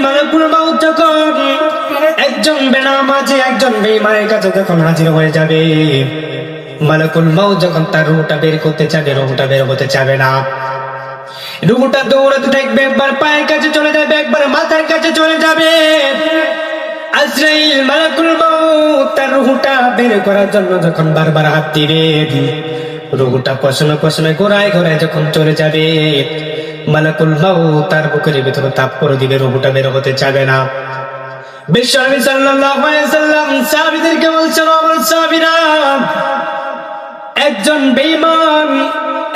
মালাকুল মাউত যখন একজন বেনামাজি একজন কাছে যখন হাজির হয়ে যাবে মালাকুল মাউত যখন তার রুহটা বের করতে চাবে, রুহটা বের হতে চাবে না। রুহটা দৌড়াতে থাকবে, একবার পায়ের কাছে চলে যাবে, একবার মাথার কাছে চলে যাবে। রুহটা বের করার জন্য যখন বারবার হাত দিবে, রুহটা পশনে পশনে গোড়ায় গোড়ায় যখন চলে যাবে, মালাকুল মাউত তার বুকের ভিতরে তাপ করে দিবে, রুহটা বের হতে চাবে না। বিশ্বনবী সাল্লাল্লাহু আলাইহি সাল্লাম সাহাবীদেরকে বলছেন আমার সাহাবীরা, একজন বেঈমান,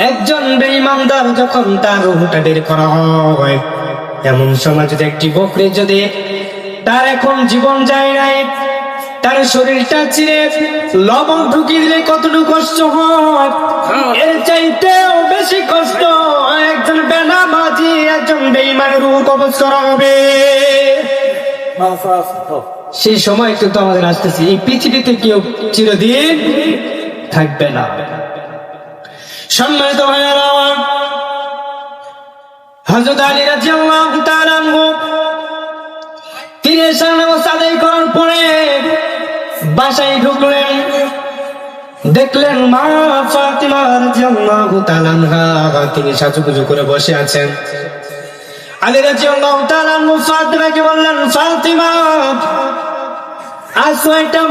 একজন বেঈমানদার যখন তার রুহটা বের করা হয়, এমন সময় যদি একটি বকরি যদি তার এখন জীবন যায় নাই তার শরীরটা চিরে লবণ ঢুকিয়ে দিলে কতটুকু কষ্ট হয়? এর চাইতেও বেশি কষ্ট হয় একজন বেনামাজি একজন বেঈমানের রুহ কবজ করা হবে সেই সময় কিন্তু আমাদের আসতেছে। এই পৃথিবীতে কেউ চিরদিন থাকবে না। সম্মানিত ভাইয়ারা হযরত আলী রাদিয়াল্লাহু ঢুকলেন দেখলেন মা ফাতিমা রাদিয়াল্লাহু তাআলা আনহা তিনি সাজুগুজু করে বসে আছেন। আলী রাদিয়াল্লাহু তাআলা ফাতিমাকে বললেন, ফাতিমা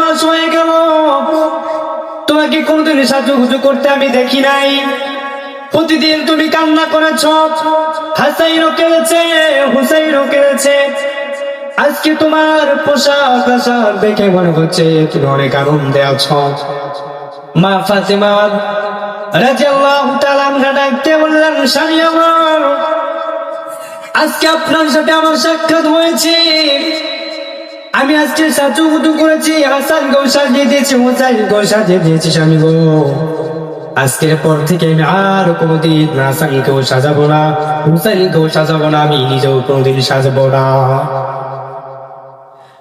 মাস হয়ে গেল। তোমাকে কোনদিন সাজুগুজু করতে আমি দেখি নাই? প্রতিদিন তুমি কান্না করেছ, হাসাইনও কেড়েছে হুসাইনও কেড়েছে আজকে তোমার পোশাক আশাক দেখে মনে হচ্ছে তুমি অনেক আনন্দে আছো। মা ফাতেমা রাজিয়াল্লাহু তাআলা ডাকতে বললেন, স্বামী আমার, আজকে আপনার সাথে আমার সাক্ষাৎ হয়েছে। আমি আজকে সাজু গুজু করেছি, হাসান গো সাজিয়ে দিয়েছি হুসাইন গো সাজিয়ে দিয়েছি, স্বামী গো। আজকের পর থেকে আমি আর কোনোদিন হাসানকেও সাজাবো না হুসাইনকেও সাজাবো না, আমি নিজেও কোনোদিন সাজাবো না।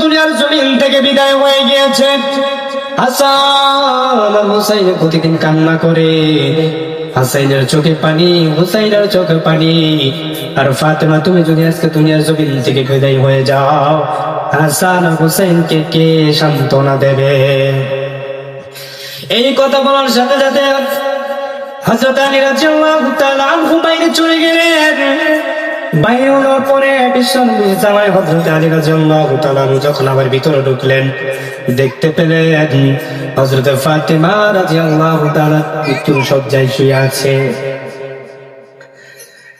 দুনিয়ার জমিন থেকে বিদায় হয়ে গিয়েছে। হাসান প্রতিদিন কান্না করে। হাসাইনের চোখে পানি, হুসাইনের চোখে পানি। আর ফাতেমা, তুমি যদি আজকে দুনিয়ার জমিন থেকে বিদায় হয়ে যাও, হাসান হুসাইনকে কে সান্ত্বনা দেবে? এই কথা বলার সাথে সাথে হযরত আলী চলে গেলেন। বাইরে হওয়ার পরে বিশ্বনবী জামাই যখন আবার ভিতরে ঢুকলেন, দেখতে পেলেন হযরত ফাতিমা রাদিয়াল্লাহু মৃত্যুর শয্যায় শুয়ে আছে।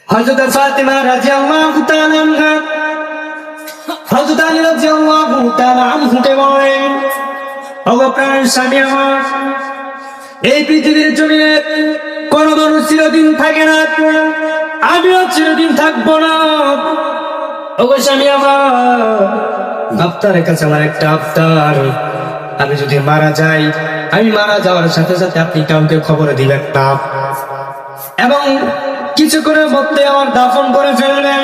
হযরত ফাতিমা রাদিয়াল্লাহু তাআলা হযরত আলী রাদিয়াল্লাহু তাআলা আনহুকে এই পৃথিবীর জমিনে কোন মানুষ চিরদিন থাকে না। আমিও চিরদিন থাকব না। ওগো স্বামী আমার, আপনার কাছে আমার একটা আফতার আমি যদি মারা যাই, আমি মারা যাওয়ার সাথে সাথে আপনি কাউকে খবর দিবেন না। এবং কিছু করে মধ্যে আমার দাফন করে ফেললেন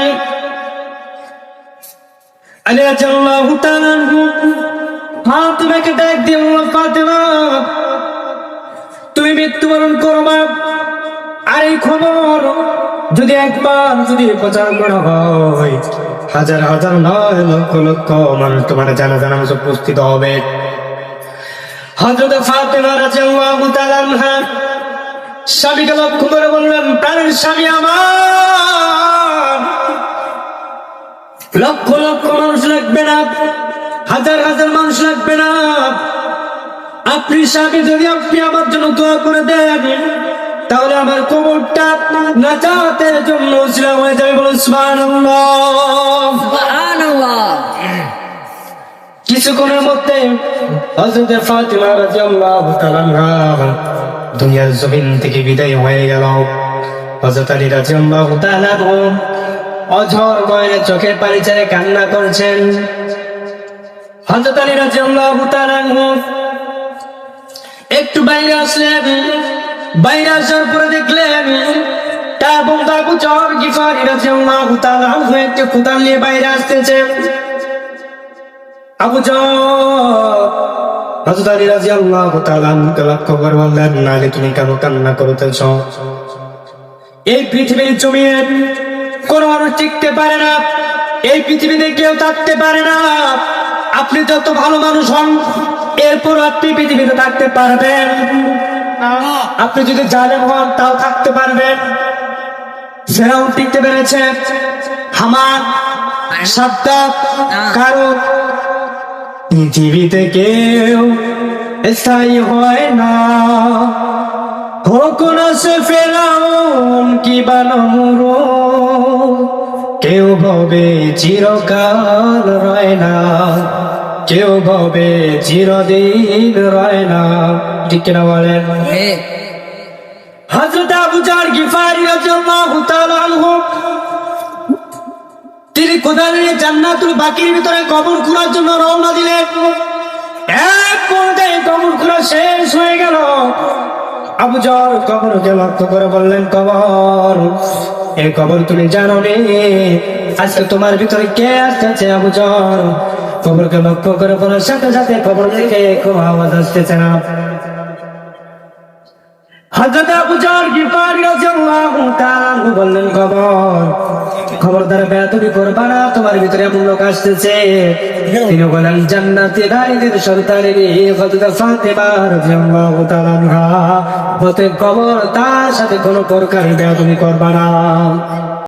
তুমি মৃত্যুবরণ করো মা। আর এই খবর যদি একবার যদি প্রচার করা হয়, হাজার হাজার নয় লক্ষ লক্ষ মানুষ তোমার জানা জানা উপস্থিত হবে। হজরত ফাতেমা রাদিয়াল্লাহু তাআলা আনহা স্বামীকে লক্ষ্য করে বললেন, প্রাণের স্বামী আমার। লক্ষ লক্ষ মানুষ লাগবে না, হাজার হাজার মানুষ লাগবে না। আপনি স্বামী, যদি আপনি আমার জন্য দোয়া করে দেন তাহলে আমার কবরটা নাজাতের জন্য উসিলা হয়ে যাবে বলুন সুবহানাল্লাহ। কিছুক্ষণের মধ্যে হযরত ফাতিমা রাদিয়াল্লাহু তাআলা দুনিয়ার জমিন থেকে বিদায় হয়ে গেল। হযরত আলী রাদিয়াল্লাহু তাআলা অঝর নয়নে চোখের পানি ছেড়ে কান্না করছেন। হযরত আলী রাদিয়াল্লাহু তাআলা একটু বাইরে আসলেন। বাইরে আসার পরে দেখলেন বন্ধু আবু জর গিফারি রাদিয়াল্লাহু তাআলা আনহু একটু কুদাল নিয়ে বাইরে আসতেছে। আবু জর হযরত আলী রাদিয়াল্লাহু তাআলা আনহুকে লক্ষ্য করে বললেন, নালে তুমি কেন কান্না করতেছ? এই পৃথিবীর জমিনে কোন মানুষ টিকতে পারে না, এই পৃথিবীতে কেউ থাকতে পারে না। আপনি যত ভালো মানুষ হন এরপর আপনি পৃথিবীতে থাকতে পারবেন। আপনি যদি জালেম হন, তাও থাকতে পারবেন। ফেরাউন টিকতে পেরেছে। হামান সাদ্দাত কারও পৃথিবীতে কেউ স্থায়ী হয় না। হোক না সে ফেরাউন কি বানমুরো কেউ ভবে চিরকাল রয় না। কেউ ভবে চিরদিন রয় না। ঠিক কিনা বলেন? হযরত আবু জার গিফারি রাদিয়াল্লাহু তাআলা আনহু। তিনি কোদালের জান্নাতুল বাকির ভিতরে কবর খোঁড়ার জন্য রওনা দিলেন। এক পর্যায়ে কবর খোঁড়া শেষ হয়ে গেল। আবু জর কবরকে লক্ষ্য করে বললেন, কবর এই কবর তুমি জানো নে আজকে তোমার ভিতরে কে আসতেছে আবু জর কবরকে লক্ষ্য করে বলার সাথে সাথে কবর থেকে কোনো আওয়াজ আসতেছে না। হযরত আবু জার গিফারি রাদিয়াল্লাহু তাআলা বললেন খবর খবরদার বেয়াদবি করবা না তোমার ভিতরে এমন লোক আসতেছে। তিনি বলেন জান্নাতি গাড়িদের রে হযরত ফাতেমা রাদিয়াল্লাহু তাআলা আনহা। হতে খবর তার সাথে কোনো প্রকার বেয়াদবি করবা না।